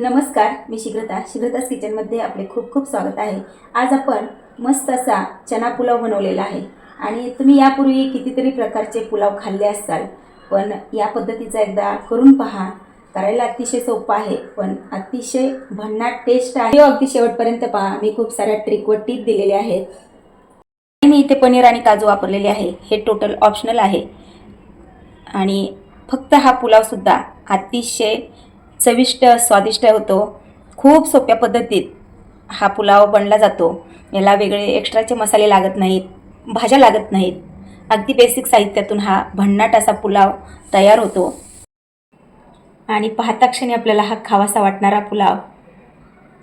नमस्कार मी शिग्रता. शिग्रतास किचनमध्ये आपले खूप खूप स्वागत आहे. आज आपण मस्त असा चना पुलाव बनवलेला आहे. आणि तुम्ही यापूर्वी कितीतरी प्रकारचे पुलाव खाल्ले असाल पण या पद्धतीचा एकदा करून पहा. करायला अतिशय सोपं आहे पण अतिशय भन्नाट टेस्ट आहे. अगदी शेवटपर्यंत पहा. मी खूप साऱ्या ट्रिक व टीप दिलेल्या आहेत. आणि मी इथे पनीर आणि काजू वापरलेले आहे. हे टोटल ऑप्शनल आहे. आणि फक्त हा पुलावसुद्धा अतिशय चविष्ट स्वादिष्ट होतो. खूप सोप्या पद्धतीत हा पुलाव बनला जातो. याला वेगळे एक्स्ट्राचे मसाले लागत नाहीत भाज्या लागत नाहीत. अगदी बेसिक साहित्यातून हा भन्नाट असा पुलाव तयार होतो. आणि पाहता क्षणी आपल्याला हा खावासा वाटणारा पुलाव.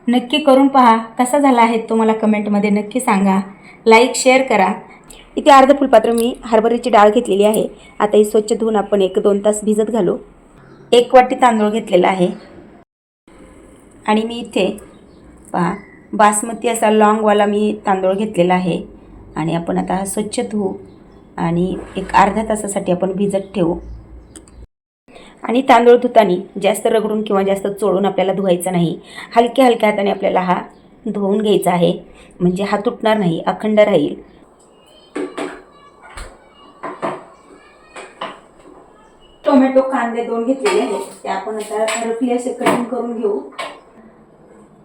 नक्की करून पहा कसा झाला आहे तो मला कमेंटमध्ये नक्की सांगा. लाईक शेअर करा. इथे अर्ध फुलपात्र मी हरभऱ्याची डाळ घेतलेली आहे. आता ही स्वच्छ धुवून आपण एक दोन तास भिजत घालू. एक वाटी तांदूळ घेतलेला आहे. आणि मी इथे पहा बासमती असा लॉंगवाला मी तांदूळ घेतलेला आहे. आणि आपण आता हा स्वच्छ धुवू आणि एक अर्ध्या तासासाठी आपण भिजत ठेवू. आणि तांदूळ धुताना जास्त रगडून किंवा जास्त चोळून आपल्याला धुवायचं नाही. हलक्या हलक्या हाताने आपल्याला हा धुवून घ्यायचा आहे. म्हणजे हा तुटणार नाही अखंड राहील. टोमॅटो कांदे दोन घेतलेले आहेत. ते आपण आता रफली असे कटिंग करून घेऊ.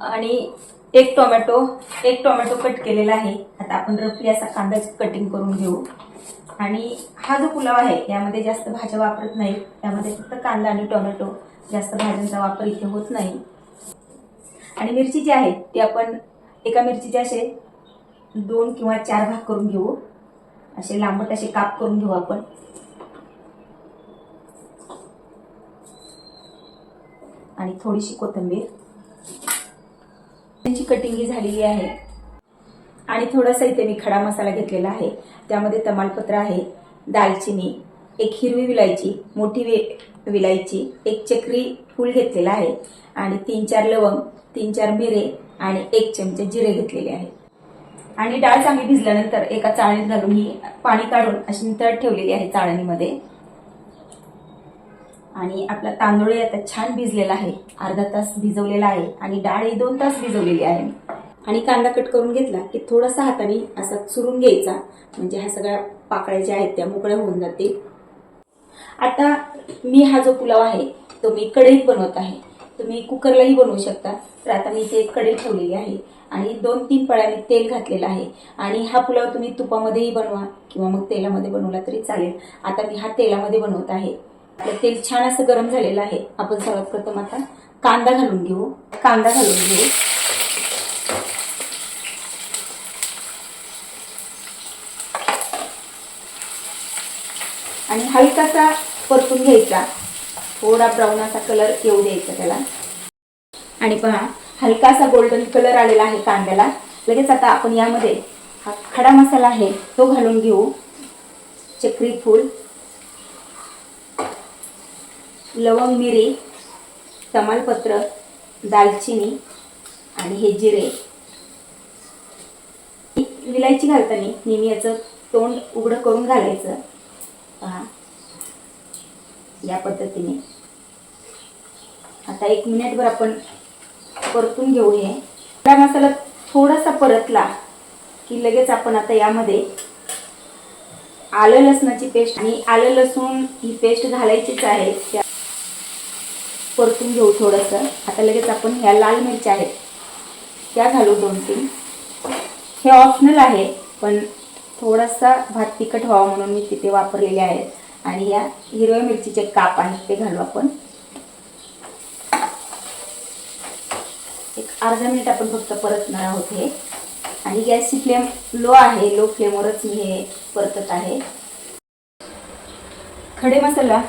आणि एक टोमॅटो एक टोमॅटो कट केलेला आहे. आता आपण रफली असा कांदा कटिंग करून घेऊ. आणि हा जो पुलाव आहे यामध्ये जास्त भाज्या वापरत नाही. त्यामध्ये फक्त कांदा आणि टोमॅटो. जास्त भाज्यांचा वापर इथे होत नाही. आणि मिरची जी आहे ती आपण एका मिरचीचे असे दोन किंवा चार भाग करून घेऊ. असे लांबट असे काप करून घेऊ आपण. आणि थोडीशी कोथिंबीर. त्यांची कटिंग ही झालेली आहे. आणि थोडासा इथे मी खडा मसाला घेतलेला आहे. त्यामध्ये तमालपत्र आहे दालचिनी एक हिरवी विलायची मोठी विलायची एक चक्री फूल घेतलेला आहे आणि तीन चार लवंग तीन चार मिरे आणि एक चमचे जिरे घेतलेले आहे. आणि डाळ चांगली भिजल्यानंतर एका चाळणीत घालून ही पाणी काढून अशी नितळ ठेवलेली आहे चाळणीमध्ये. आणि आपला तांदूळ आता छान भिजलेला आहे. अर्धा तास भिजवलेला आहे आणि डाळ ही दोन तास भिजवलेली आहे. आणि कांदा कट करून घेतला की थोडासा हाताने असा चुरून घ्यायचा. म्हणजे ह्या सगळ्या पाकळ्या ज्या आहेत त्या मोकळ्या होऊन जातील. आता मी हा जो पुलाव आहे तो मी कढईत बनवत आहे. तुम्ही कुकरलाही बनवू शकता. तर आता मी इथे एक कढई ठेवलेली आहे आणि दोन तीन पळ्याने तेल घातलेलं आहे. आणि हा पुलाव तुम्ही तुपामध्येही बनवा किंवा मग तेलामध्ये बनवला तरी चालेल. आता मी हा तेलामध्ये बनवत आहे. तेल छान असं गरम झालेलं आहे. आपण सर्वात प्रथम आता कांदा घालून घेऊ. कांदा घालून घेऊ. आणि हलकासा परतून घ्यायचा. थोडा ब्राऊन असा कलर येऊ द्यायचा त्याला. आणि पहा हलकासा गोल्डन कलर आलेला आहे कांद्याला. लगेच आता आपण यामध्ये हा खडा मसाला आहे तो घालून घेऊ. चक्री फूल लवंग मिरी तमालपत्र दालचिनी आणि हे जिरे. विलायची घालताना नेहमी याचं तोंड उघडं करून घालायचं. पहा. या पद्धतीने. आता एक मिनिटभर आपण परतून घेऊ हे मसाला थोडासा परतला की लगेच आपण आता यामध्ये आलं लसणाची पेस्ट आणि आलं लसूण ही पेस्ट घालायचीच आहे. त्या परतून घेऊ थोडंसं. आता लगेच आपण ह्या लाल मिरच्या आहेत. त्या घालू दोन तीन. हे ऑप्शनल आहे पण थोडासा भात तिखट व्हावा म्हणून मी तिथे वापरलेले आहेत. आणि या हिरव्या मिरचीचे काप आहेत ते घालू आपण. एक अर्धा मिनिट आपण फक्त परतणार आहोत हे. आणि गॅसची फ्लेम लो आहे लो फ्लेमवरच मी हे परतत आहे. खडे मसाला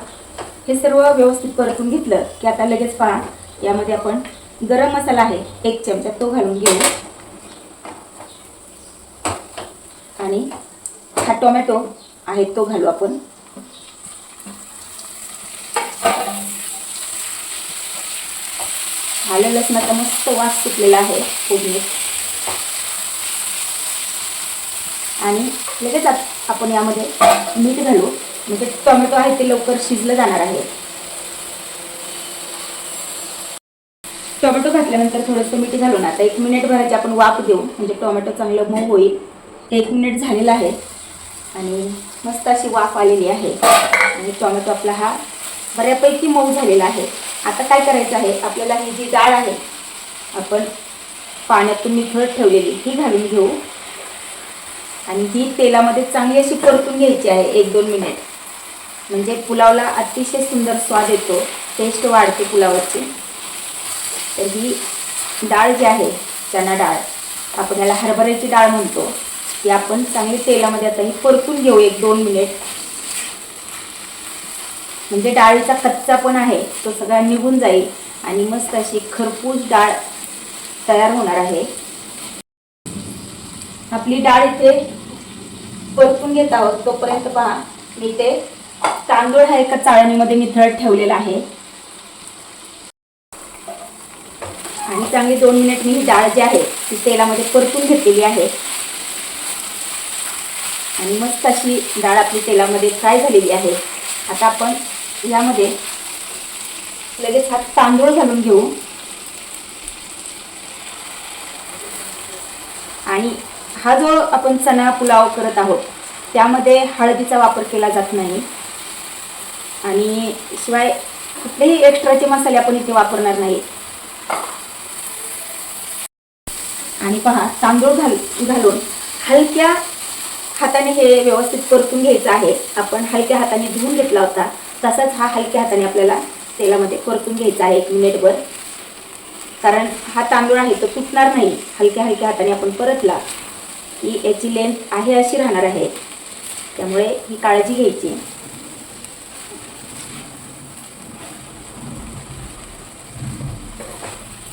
हे सर्व व्यवस्थित परतून घेतलं की आता लगेच पहा यामध्ये आपण गरम मसाला आहे एक चमचा तो घालून घेऊ. आणि हा टोमॅटो आहे तो घालू आपण. आलं लसणाचा मस्त वास सुटलेला आहे फोडणीत. आणि लगेच आपण यामध्ये मीठ घालू. म्हणजे टोमॅटो आहे ते लवकर शिजलं जाणार आहे. टोमॅटो घातल्यानंतर थोडंसं मीठ घालून आता एक मिनिट भरायची आपण वाफ देऊ. म्हणजे टोमॅटो चांगलं मऊ होईल. एक मिनिट झालेलं आहे. आणि मस्त अशी वाफ आलेली आहे. आणि टोमॅटो आपला हा बऱ्यापैकी मऊ झालेला आहे. आता काय करायचं आहे? आपल्याला ही जी डाळ आहे आपण पाण्यातून निथळत ठेवलेली ही घालून घेऊ. आणि ही तेलामध्ये चांगली अशी परतून घ्यायची आहे. एक दोन मिनिट. म्हणजे पुलावला अतिशय सुंदर स्वाद येतो टेस्ट वाढते पुलावाची तर ही डाळ जी आहे चणा डाळ आपण याला हरभऱ्याची डाळ म्हणतो. ती आपण चांगली तेलामध्ये आता ही परतून घेऊ एक दोन मिनिट म्हणजे डाळीचा कच्चा पण आहे तो सगळा निघून जाईल आणि मस्त अशी खरपूस डाळ तयार होणार आहे. आपली डाळ इथे परतून घेत आहोत. तोपर्यंत पहा मी ते तांदूळ हा एका चाळणीमध्ये निथळत ठेवलेला आहे. आणि चांगली दोन मिनिट मी ही डाळ जी आहे ती तेलामध्ये परतून घेतलेली आहे. आणि मस्त अशी डाळ आपली तेलामध्ये फ्राय झालेली आहे. आता आपण यामध्ये लगेच हा तांदूळ घालून घेऊ. आणि हा जो आपण चणा पुलाव करत आहोत त्यामध्ये हळदीचा वापर केला जात नाही. आणि शिवाय कुठलेही एक्स्ट्राचे मसाले आपण इथे वापरणार नाही. आणि पहा तांदूळ घाल घालून हलक्या हाताने हे व्यवस्थित परतून घ्यायचं आहे. आपण हलक्या हाताने धुवून घेतला होता. तसाच हा हलक्या हाताने आपल्याला तेलामध्ये परतून घ्यायचा आहे एक मिनिटभर. कारण हा तांदूळ आहे तो तुटणार नाही. हलक्या हलक्या हाताने आपण परतला की याची लेंथ आहे अशी राहणार आहे. त्यामुळे ही काळजी घ्यायची.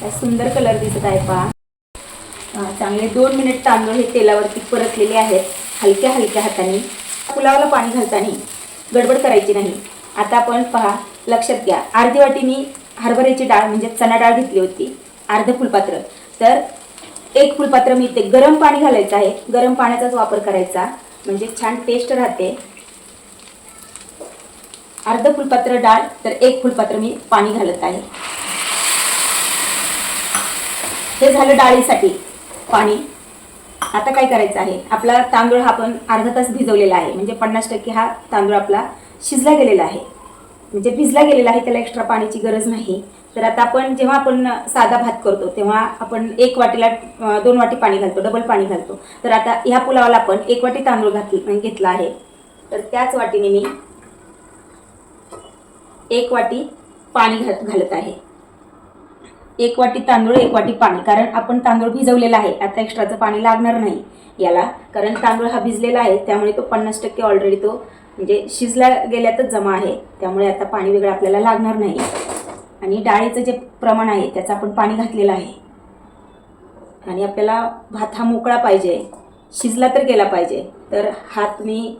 काय सुंदर कलर दिसत आहे पहा. चांगले दोन मिनिट तांदूळ हे तेलावरती परतलेले आहेत हलक्या हलक्या हाताने. पुलावाला पाणी घालताना गडबड करायची नाही. आता आपण पहा लक्षात घ्या. अर्धी वाटी मी हरभऱ्याची डाळ म्हणजे चणा डाळ घेतली होती अर्ध फुलपात्र. तर एक फुलपात्र मी ते गरम पाणी घालायचं आहे. गरम पाण्याचाच वापर करायचा म्हणजे छान टेस्ट राहते. अर्ध फुलपात्र डाळ तर एक फुलपात्र मी पाणी घालत आहे. हे झालं डाळीसाठी पाणी. आता काय करायचं आहे? आपला तांदूळ हा आपण अर्धा तास भिजवलेला आहे. म्हणजे पन्नास टक्के हा तांदूळ आपला शिजला गेलेला आहे. म्हणजे भिजला गेलेला आहे त्याला एक्स्ट्रा पाण्याची गरज नाही. तर आता आपण जेव्हा आपण साधा भात करतो तेव्हा आपण एक वाटीला दोन वाटी पाणी घालतो डबल पाणी घालतो. तर आता ह्या पुलावाला आपण एक वाटी तांदूळ घात घेतला आहे. तर त्याच वाटीने मी एक वाटी पाणी घात घालत आहे. एक वाटी तांदूळ एक वाटी पाणी. कारण आपण तांदूळ भिजवलेला आहे आता एक्स्ट्राचं पाणी लागणार नाही याला. कारण तांदूळ हा भिजलेला आहे त्यामुळे तो पन्नास टक्के ऑलरेडी तो म्हणजे शिजला गेल्यातच जमा आहे. त्यामुळे आता पाणी वेगळं आपल्याला लागणार नाही. आणि डाळीचं जे प्रमाण आहे त्याचं आपण पाणी घातलेलं आहे. आणि आपल्याला भात हा मोकळा पाहिजे. शिजला तर गेला पाहिजे. तर हा तुम्ही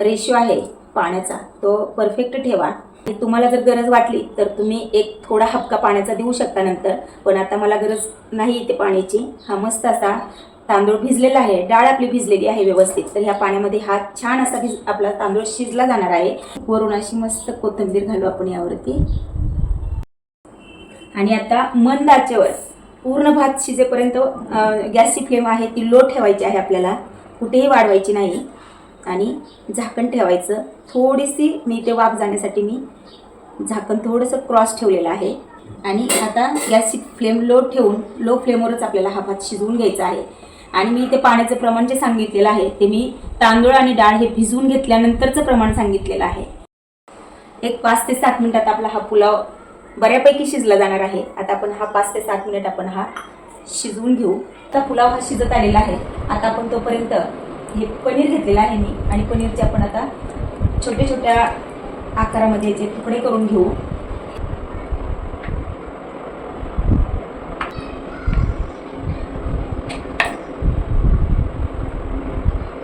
रेशो आहे पाण्याचा. तो परफेक्ट ठेवा. तुम्हाला जर गरज वाटली तर तुम्ही एक थोडा हपका पाण्याचा देऊ शकता नंतर. पण आता मला गरज नाही इथे पाण्याची. हा मस्त असा तांदूळ भिजलेला आहे. डाळ आपली भिजलेली आहे व्यवस्थित. तर ह्या पाण्यामध्ये हा छान असा भिज आपला तांदूळ शिजला जाणार आहे. वरून अशी मस्त कोथिंबीर घालू आपण यावरती. आणि आता मंद आचेवर पूर्ण भात शिजेपर्यंत गॅसची फ्लेम आहे ती लो ठेवायची आहे आपल्याला. कुठेही वाढवायची नाही. आणि झाकण ठेवायचं. थोडीशी मी ते वाफ जाण्यासाठी मी झाकण थोडंसं क्रॉस ठेवलेलं आहे. आणि आता गॅसची फ्लेम लो ठेवून लो फ्लेमवरच आपल्याला हा भात शिजवून घ्यायचा आहे. आणि मी ते पाण्याचं प्रमाण जे सांगितलेलं आहे ते मी तांदूळ आणि डाळ हे भिजवून घेतल्यानंतरचं प्रमाण सांगितलेलं आहे. एक पाच ते सात मिनिटात आपला हा पुलाव बऱ्यापैकी शिजला जाणार आहे. आता आपण हा पाच ते सात मिनिट आपण हा शिजवून घेऊ. आता पुलाव हा शिजत आलेला आहे. आता आपण तोपर्यंत हे पनीर घेतलेलं आहे मी. आणि पनीरचे आपण आता छोट्या छोट्या आकारामध्ये याचे तुकडे करून घेऊ.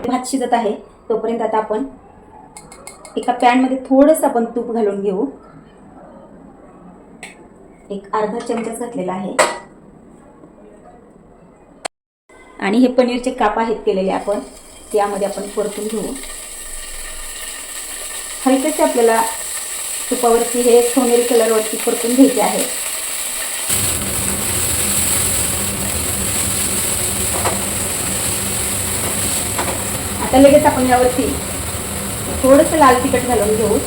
भात शिजत आहे. तोपर्यंत आता आपण एका पॅनमध्ये थोडंसं आपण तूप घालून घेऊ. एक अर्धा चमचाच घातलेला आहे. आणि हे पनीरचे काप आहेत केलेले आपण. यामध्ये आपण परतून घेऊ. हलकेसे आपल्याला तुपावरती हे सोनेरी कलरवरती परतून घ्यायचे आहे. आता लगेच आपण यावरती थोडंसं लाल तिखट घालून घेऊ.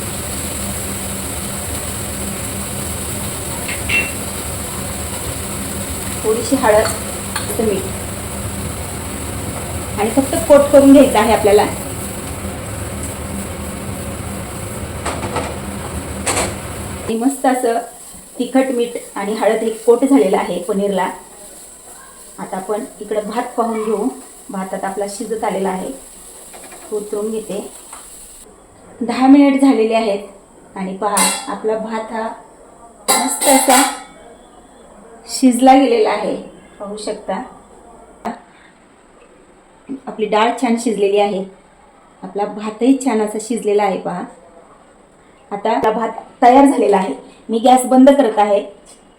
थोडीशी हळद मीठ. आणि फक्त कोट करून घ्यायचं आहे आपल्याला. मस्त असं तिखट मीठ आणि हळद हे कोट झालेलं आहे पनीरला. आता आपण इकडं भात पाहून घेऊ. भातात आपला शिजत आलेला आहे. उतरून घेते. दहा मिनिट झालेले आहेत. आणि पहा आपला भात हा मस्त असा शिजला गेलेला आहे. पाहू शकता. आपली डाळ छान शिजलेली आहे. आपला भातही छान असा शिजलेला आहे पहा. आता आपला भात तयार झालेला आहे. मी गॅस बंद करत आहे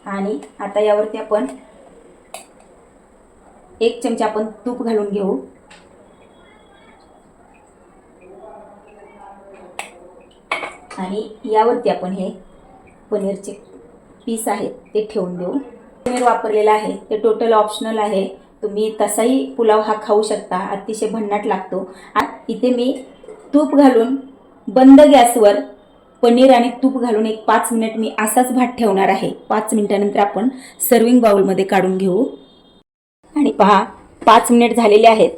आणि आता यावरती आपण एक चमचा आपण तूप घालून घेऊ. आणि यावरती आपण हे पनीरचे पीस आहेत ते ठेवून देऊ. पनीर वापरलेलं आहे. ते टोटल ऑप्शनल आहे. तुम्ही तसाही पुलाव हा खाऊ शकता अतिशय भन्नाट लागतो. आ- इथे मी तूप घालून बंद गॅसवर पनीर आणि तूप घालून एक पाच मिनिट मी असाच भात ठेवणार आहे. पाच मिनिटानंतर आपण सर्विंग बाउलमध्ये काढून घेऊ. आणि पहा पाच मिनिट झालेले आहेत.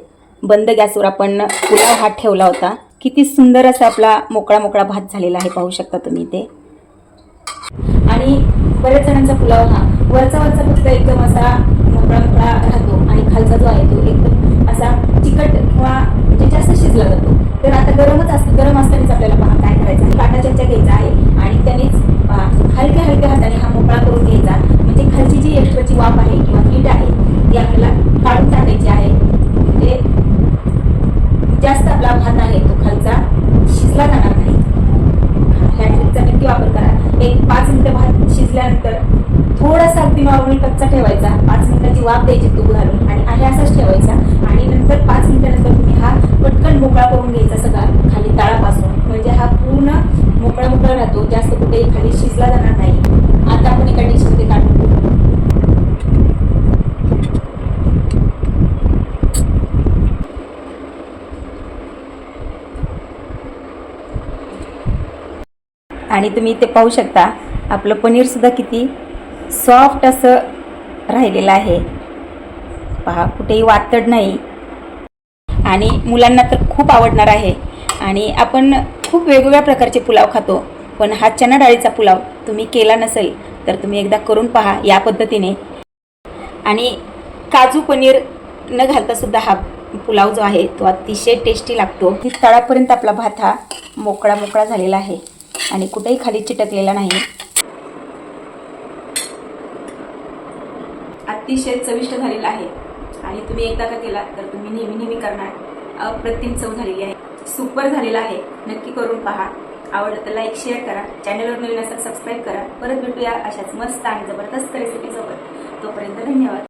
बंद गॅसवर आपण पुलाव हात ठेवला होता. किती सुंदर असा आपला मोकळा मोकळा भात झालेला आहे पाहू शकता तुम्ही ते आणि बऱ्याच जणांचा पुलाव हा वरचा वरचा फक्त एक असा मोकळा मोकळा राहतो आणि खालचा जो आहे तो एकदम असा चिकट किंवा म्हणजे जास्त शिजला जातो तर आता गरमच असतं गरम असतानाच आपल्याला पहा काय करायचं आहे काटा चमचा घ्यायचा आहे आणि त्यानेच पहा, हलक्या हलक्या हाताने हा मोकळा करून घ्यायचा म्हणजे खालची जी एक्स्ट्राची वाफ आहे किंवा हीट आहे ती आपल्याला काढून टाकायची आहे म्हणजे जास्त आपला भात आहे तो खालचा शिजला जाणार नाही ह्या ट्रिकचा नक्की वापर करा एक पाच मिनिटं भात शिजल्यानंतर थोडासा अगदी नॉर्मल कच्चा ठेवायचा. पाच मिनिटाची वाफ द्यायची तूप घालून आणि आहे असाच ठेवायचा. आणि नंतर पाच मिनिटानंतर तुम्ही हा पटकन मोकळा करून घ्यायचा सगळा खाली तळापासून. म्हणजे हा पूर्ण मोकळा मोकळा राहतो. जास्त कुठेही खाली शिजला जाणार नाही. आता आपण एका डिशमध्ये काढून आणि तुम्ही इथे पाहू शकता आपलं पनीरसुद्धा किती सॉफ्ट असं राहिलेलं आहे. पहा कुठेही वातड नाही. आणि मुलांना तर खूप आवडणार आहे. आणि आपण खूप वेगवेगळ्या प्रकारचे पुलाव खातो पण हा चना डाळीचा पुलाव तुम्ही केला नसेल तर तुम्ही एकदा करून पहा या पद्धतीने. आणि काजू पनीर न घालतासुद्धा हा पुलाव जो आहे तो अतिशय टेस्टी लागतो. की तळापर्यंत आपला भात हा मोकळा मोकळा झालेला आहे. आणि कुठेही खाली चिटकलेला नाही. अतिशय चविष्ट झालेला आहे. आणि तुम्ही एकदा का केला तर तुम्ही नेहमी नेहमी करणार. अप्रतिम चव झालेली आहे. सुपर झालेला आहे. नक्की करून पहा. आवडलं तर लाईक शेअर करा. चॅनलवर नवीन असाल सबस्क्राईब करा. परत भेटूया अशाच मस्त आणि जबरदस्त रेसिपीसोबत तोपर्यंत धन्यवाद.